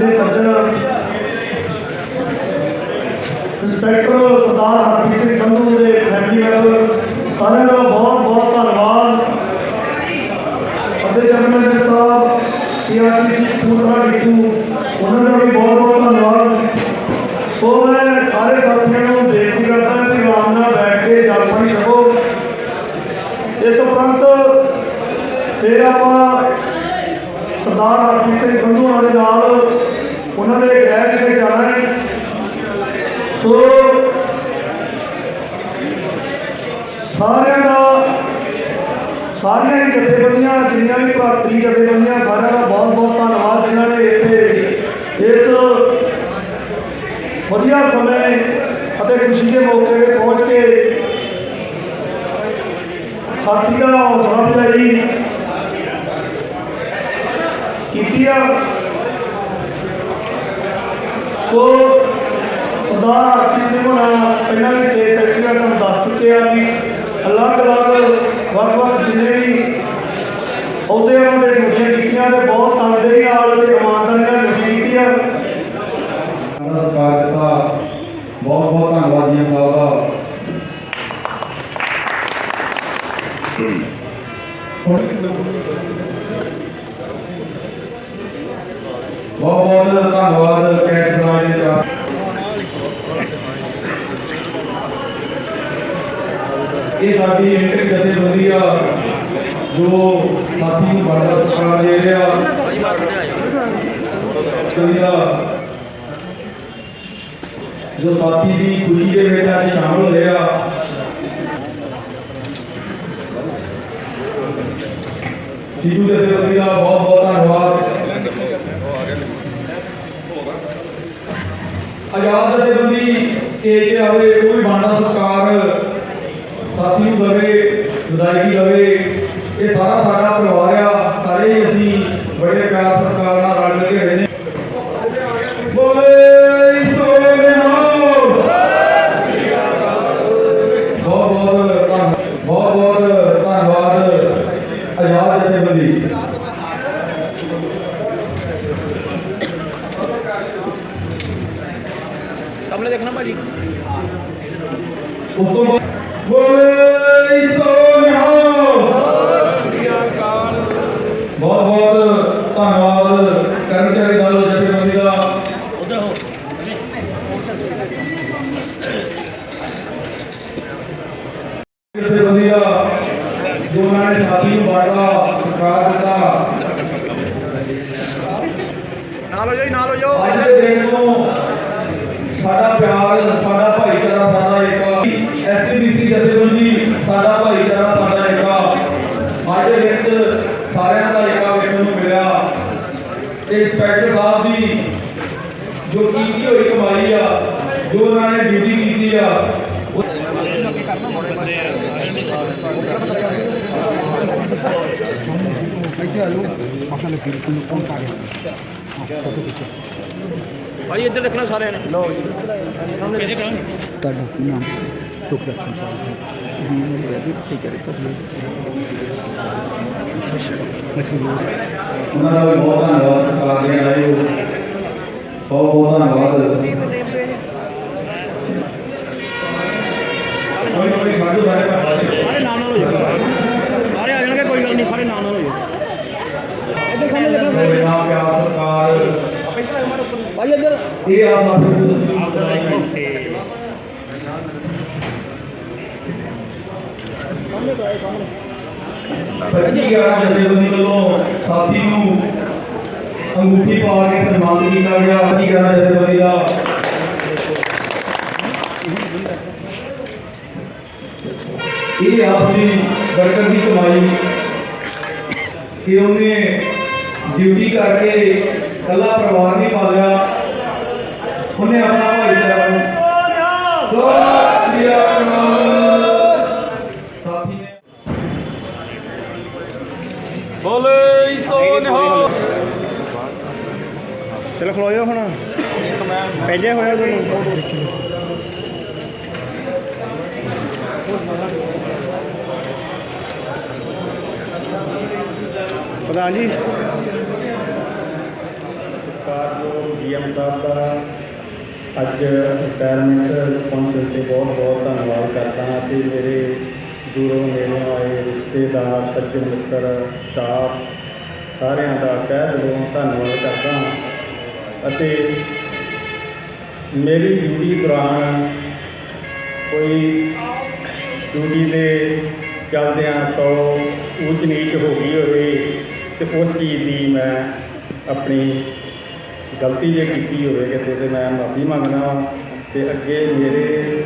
ਦੇ ਸੱਜਣ। ਇੰਸਪੈਕਟਰ ਸਰਦਾਰ ਹਰਪ੍ਰੀਤ ਸਿੰਘ ਸੰਧੂ ਦੇ ਫੈਮਿਲੀ ਮੈਂਬਰ ਸਾਰਿਆਂ ਦਾ ਬਹੁਤ ਬਹੁਤ ਧੰਨਵਾਦ। ਅਤੇ ਜਨਰਲ ਸਾਹਿਬ ਪੀਆਰਟੀਸੀ ਪੂਰਾ ਡਿੱਟੂ ਉਹਨਾਂ ਦਾ ਵੀ ਬਹੁਤ ਬਹੁਤ ਧੰਨਵਾਦ। ਸੋ ਮੈਂ ਸਾਰੇ ਸਾਥੀਆਂ ਨੂੰ ਬੇਨਤੀ ਕਰਦਾ ਹਾਂ ਕਿ ਆਰਾਮ ਨਾਲ ਬੈਠ ਕੇ ਜਲ ਪਾਣੀ ਛਕੋ। ਇਸ ਉਪਰੰਤ ਫਿਰ ਆਪਾਂ ਸਰਦਾਰ ਹਰਪ੍ਰੀਤ ਸਿੰਘ ਸੰਧੂ ਹੋਣਾ ਦੇ ਨਾਲ ਉਹਨਾਂ ਦੇ ਗ੍ਰਹਿ ਵਿਖੇ ਜਾਣਾ ਹੈ। ਸੋ ਸਾਰਿਆਂ ਦਾ ਸਾਰੀਆਂ ਜਥੇਬੰਦੀਆਂ ਜਿੰਨੀਆਂ ਵੀ ਭਰਾਤਰੀ ਜਥੇਬੰਦੀਆਂ ਸਾਰਿਆਂ ਦਾ ਬਹੁਤ ਬਹੁਤ ਧੰਨਵਾਦ ਜਿਨ੍ਹਾਂ ਨੇ ਇੱਥੇ ਇਸ ਵਧੀਆ ਸਮੇਂ ਅਤੇ ਖੁਸ਼ੀ ਦੇ ਮੌਕੇ ਤੇ ਪਹੁੰਚ ਕੇ ਸਾਥੀ ਦਾ ਹੌਸਲਾ ਅਫਜ਼ਾਈ ਕੀਤੀ ਆ। ਸੋ ਸਰਦਾਰ ਹਰਪ੍ਰੀਤ ਸਿੰਘ ਪਹਿਲਾਂ ਵੀ ਸਟੇਟ ਸੈਕਟਰੀ ਦਾ ਤੁਹਾਨੂੰ ਦੱਸ ਚੁੱਕੇ ਆ ਕਿ ਅਲੱਗ-ਅਲੱਗ ਵੱਖ-ਵੱਖ ਜਿੰਨੇ ਵੀ ਅਹੁਦੇ ਉਹਨਾਂ ਦੇ ਡਿਊਟੀਆਂ ਕੀਤੀਆਂ ਤੇ ਬਹੁਤ ਤਨਦੇਹੀ ਨਾਲ ਤੇ ਇਮਾਨਦਾਰੀ ਇਹ ਸਾਡੀ ਇੰਟਰ ਜਥੇਬੰਦੀ ਆ। ਜੋ ਸਾਥੀ ਨੂੰ ਬੜਾ ਸਤਿਕਾਰ ਦੇ ਰਿਹਾ। ਜੋ ਸਾਥੀ ਦੀ ਖੁਸ਼ੀ ਦੇ ਵਿੱਚ ਅੱਜ ਸ਼ਾਮਲ ਹੋਏ ਆ ਸਿੱਧੂ ਦਾ ਬਹੁਤ ਬਹੁਤ ਧੰਨਵਾਦ। ਆਜ਼ਾਦ ਜਥੇਬੰਦੀ ਸਟੇਜ ਤੇ ਆਵੇ, ਕੋਈ ਵੀ ਬਾਣਾ ਸਰਕਾਰ ਸਾਥੀ ਨੂੰ ਦਵੇ ਵਿਦਾਇਗੀ ਦਵੇ ਇਹ ਸਾਰਾ ਸਾਡਾ ਪਰਿਵਾਰ ਆ ਸਾਰੇ ਹੀ ਅਸੀਂ ਬੜੇ ਪਿਆਰ ਸਤਿਕਾਰ ਨਾਲ ਰਲ ਕੇ ਰਹੇ ਨੇ ਬੋਲੇ ਸੋਨੇ ਬਹੁਤ ਬਹੁਤ ਬਹੁਤ ਧੰਨਵਾਦ ਆਜ਼ਾਦ ਜਥੇਬੰਦੀ। ਸਾਹਮਣੇ ਦੇਖਣਾ ਭਾਜੀ। ਉਸ ਤੋਂ ਬਾਅਦ ਬੋਲੇ ਸੋਨੇ ਬਹੁਤ ਬਹੁਤ ਧੰਨਵਾਦ ਕਰਮਚਾਰੀ ਦਲ ਜਥੇਬੰਦੀ ਦਾ ਉਧਰ ਹੋ ਜਥੇਬੰਦੀ ਦਾ ਜੋ ਉਹਨਾਂ ਨੇ ਸਾਥੀ ਨੂੰ ਬਾੜਾ ਸਤਿਕਾਰ ਦਿੱਤਾ ਨਾਲ ਹੋ ਜਾਓ ਨਾਲ ਹੋ ਜਾਓ। ਅੱਜ ਦੇ ਦਿਨ ਤੋਂ ਸਾਡਾ ਪਿਆਰ, ਸਾਡਾ ਭਾਈਚਾਰਾ, ਸਾਡਾ ਇੱਕ ਐਸਪੀਬੀਸੀ ਜਥੇਬੰਦੀ, ਸਾਡਾ ਭਾਈਚਾਰਾ, ਸਾਡਾ ਇੱਕ ਅੱਜ ਦੇ ਦਿਨ ਸਾਰਿਆਂ ਦਾ ਇੱਕ ਵੇਖਣ ਨੂੰ ਮਿਲਿਆ। ਤੇ ਇੰਸਪੈਕਟਰ ਸਾਹਿਬ ਦੀ ਜੋ ਕੀਤੀ ਹੋਈ ਕਮਾਈ ਆ, ਜੋ ਉਹਨਾਂ ਨੇ ਡਿਊਟੀ ਕੀਤੀ ਆ, ਉਹ ਭਾਜੀ ਇੱਧਰ ਦੇਖਣਾ ਸਾਰਿਆਂ ਨੇ। ਜੀ। ਸਾਹਮਣੇ ਤੁਹਾਡਾ ਕੀ ਨਾਮ? ਸ਼ੁਭ ਰੱਖਣ ਸਾਹਿਬ ਜੀ। ਮੇਰੇ ਵੀ ਠੀਕ ਹੈ ਕਰ ਲਓ ਉਹਨਾਂ ਦਾ ਬਹੁਤ ਧੰਨਵਾਦ ਸਰਕਾਰ ਦੇ ਆਏ ਹੋ ਬਹੁਤ ਬਹੁਤ ਧੰਨਵਾਦ ਕੋਈ ਕੋਈ ਸਾਰੇ ਪਾਸੇ ਸਾਰੇ ਨਾਲ ਨਾਲ ਹੋ ਜਾਓ। ਸਾਰੇ ਆ ਜਾਣਗੇ ਕੋਈ ਗੱਲ ਨਹੀਂ ਸਾਰੇ ਨਾਲ ਨਾਲ ਹੋ ਜਾਓ ਇੱਧਰ ਸਾਹਮਣੇ ਦੇਖਣਾ ਸਾਰੇ ਮੇਰਾ ਪਿਆਰ ਸਰਕਾਰ ਭਾਜੀ ਇੱਧਰ ਇਹ ਆ ਸਾਡੇ ਪੱਚੀ ਗਿਆਰਾਂ ਜਥੇਬੰਦੀ ਵੱਲੋਂ ਸਾਥੀ ਨੂੰ ਅੰਗੂਠੀ ਪਾ ਕੇ ਸਨਮਾਨਿਤ ਕੀਤਾ ਗਿਆ ਪੱਚੀ ਗਿਆਰਾਂ ਜਥੇਬੰਦੀ ਦਾ ਇਹ ਆਪਣੀ ਵਰਕਰ ਦੀ ਕੱਲਾ ਪਰਿਵਾਰ ਨਹੀਂ ਪਾਲਿਆ ਉਹਨੇ ਆਪਣਾ ਭਾਈਚਾਰਾ ਸੋ ਸ੍ਰੀ ਅਕਾਲ। ਸਾਥੀ ਨੇ ਬੋਲੇ ਸੋ ਨਿਹਾਲ। ਚਲੋ ਖਲੋਇਓ ਹੁਣ। ਪਹਿਲੇ ਹੋਇਆ ਤੁਹਾਨੂੰ ਪ੍ਰਧਾਨ ਜੀ। ਸਤਿਕਾਰਯੋਗ ਜੀਐਮ ਸਾਹਿਬ ਦਾ ਅੱਜ ਰਿਟਾਇਰਮੈਂਟ ਪਹੁੰਚਣ ਤੇ ਬਹੁਤ ਬਹੁਤ ਧੰਨਵਾਦ ਕਰਦਾ ਹਾਂ ਤੇ ਮੇਰੇ ਦੂਰੋਂ ਨੇੜੋਂ ਆਏ ਰਿਸ਼ਤੇਦਾਰ, ਸੱਜਣ ਮਿੱਤਰ ਸਟਾਫ ਸਾਰਿਆਂ ਦਾ ਤਹਿ ਦਿਲੋਂ ਧੰਨਵਾਦ ਕਰਦਾ ਹਾਂ ਅਤੇ ਮੇਰੀ ਡਿਊਟੀ ਦੌਰਾਨ ਕੋਈ ਡਿਊਟੀ ਦੇ ਚੱਲਦਿਆਂ ਸੌ ਊਚ ਨੀਚ ਹੋ ਗਈ ਹੋਵੇ ਤੇ ਉਸ ਚੀਜ਼ ਦੀ ਮੈਂ ਆਪਣੀ ਗਲਤੀ ਜੇ ਕੀਤੀ ਹੋਵੇ ਕਿਤੇ ਤੇ ਮੈਂ ਮਾਫੀ ਮੰਗਦਾ ਵਾਂ ਤੇ ਅੱਗੇ ਮੇਰੇ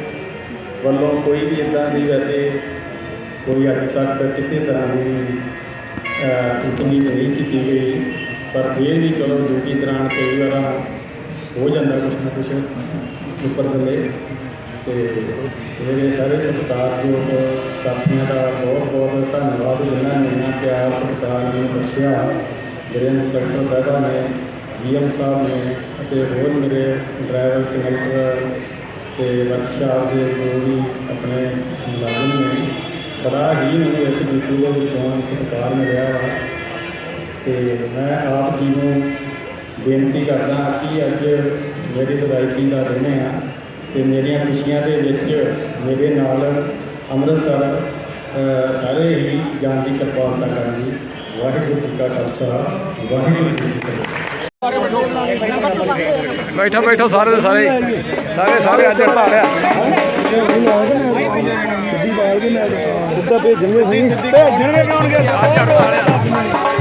ਵੱਲੋਂ ਕੋਈ ਵੀ ਇਦਾਂ ਦੀ ਵੈਸੇ ਕੋਈ ਅੱਜ ਤੱਕ ਕਿਸੇ ਤਰ੍ਹਾਂ ਦੀ ਉਤਨੀ ਨਹੀਂ ਕੀਤੀ ਗਈ ਪਰ ਫਿਰ ਵੀ ਚਲੋ ਡਿਊਟੀ ਦੌਰਾਨ ਕਈ ਵਾਰ ਹੋ ਜਾਂਦਾ ਕੁਛ ਨਾ ਕੁਛ ਉੱਪਰ ਥੱਲੇ। ਤੇ ਮੇਰੇ ਸਾਰੇ ਸਤਿਕਾਰਯੋਗ ਸਾਥੀਆਂ ਦਾ ਬਹੁਤ ਬਹੁਤ ਧੰਨਵਾਦ। ਜਿਨ੍ਹਾਂ ਨੇ ਇੰਨਾ ਪਿਆਰ ਸਤਿਕਾਰ ਮੈਨੂੰ ਬਖਸ਼ਿਆ। ਜਿਹੜੇ ਇੰਸਪੈਕਟਰ ਸਾਹਿਬਾਂ ਨੇ ਜੀਐਮ ਸਾਹਿਬ ਨੇ ਅਤੇ ਹੋਰ ਮੇਰੇ ਡਰਾਈਵਰ ਕੰਡਕਟਰ ਤੇ ਵਰਕਸ਼ਾਪ ਦੇ ਜੋ ਵੀ ਆਪਣੇ ਮੁਲਾਜ਼ਮ ਨੇ, ਬੜਾ ਹੀ ਮੈਨੂੰ ਇਸ ਡਿਊਟੀ ਦੇ ਵਿੱਚੋਂ ਸਤਿਕਾਰ ਮਿਲਿਆ ਵਾ। ਤੇ ਮੈਂ ਆਪ ਜੀ ਨੂੰ ਬੇਨਤੀ ਕਰਦਾ ਕਿ ਅੱਜ ਮੇਰੀ ਵਿਦਾਇਗੀ ਦਾ ਦਿਨ ਆ ਤੇ ਮੇਰੀਆਂ ਖੁਸ਼ੀਆਂ ਦੇ ਵਿੱਚ ਮੇਰੇ ਨਾਲ ਅੰਮ੍ਰਿਤਸਰ ਸਾਰੇ ਹੀ ਜਾਣ ਦੀ ਕਿਰਪਾਲਤਾ ਕਰਨ ਦੀ ਵਾਹਿਗੁਰੂ ਜੀ ਕਾ ਖਾਲਸਾ, ਵਾਹਿਗੁਰੂ ਜੀ ਕੀ ਫਤਿਹ। ਬੈਠੋ ਬੈਠੋ ਸਾਰੇ ਦੇ ਸਾਰੇ। ਸਾਰੇ ਸਾਰੇ ਅੱਜ ਹੜਤਾਲ ਆ। ਸਿੱਧਾ ਭੇਜਣਗੇ ਸਹੀ ਭੇਜਣਗੇ ਕਿਉਂ ਅੱਜ ਹੜਤਾਲ ਆ।